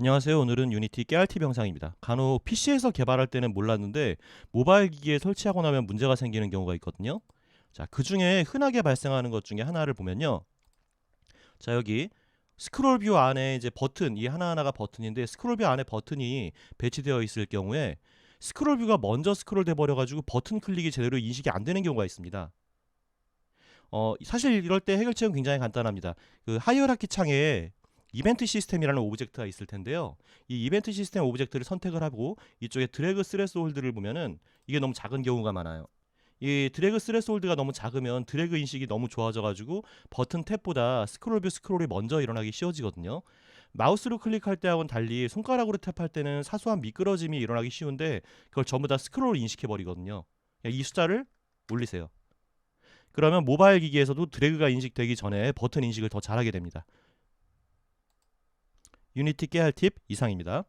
안녕하세요. 오늘은 유니티 깨알팁 영상입니다. 간혹 PC에서 개발할 때는 몰랐는데 모바일 기기에 설치하고 나면 문제가 생기는 경우가 있거든요. 자, 그 중에 흔하게 발생하는 것 중에 하나를 보면요. 자, 여기 스크롤 뷰 안에 이제 버튼, 이 하나하나가 버튼인데 스크롤 뷰 안에 버튼이 배치되어 있을 경우에 스크롤 뷰가 먼저 스크롤 돼 버려 가지고 버튼 클릭이 제대로 인식이 안 되는 경우가 있습니다. 어, 사실 이럴 때 해결책은 굉장히 간단합니다. 그 하이어라키 창에 이벤트 시스템이라는 오브젝트가 있을 텐데요. 이 이벤트 시스템 오브젝트를 선택을 하고 이쪽에 드래그 스레스 홀드를 보면은 이게 너무 작은 경우가 많아요. 이 드래그 스레스 홀드가 너무 작으면 드래그 인식이 너무 좋아져 가지고 버튼 탭보다 스크롤 뷰 스크롤이 먼저 일어나기 쉬워지거든요. 마우스로 클릭할 때하고는 달리 손가락으로 탭할 때는 사소한 미끄러짐이 일어나기 쉬운데 그걸 전부 다 스크롤로 인식해 버리거든요. 이 숫자를 올리세요. 그러면 모바일 기기에서도 드래그가 인식되기 전에 버튼 인식을 더 잘하게 됩니다. 유니티 깨알 팁 이상입니다.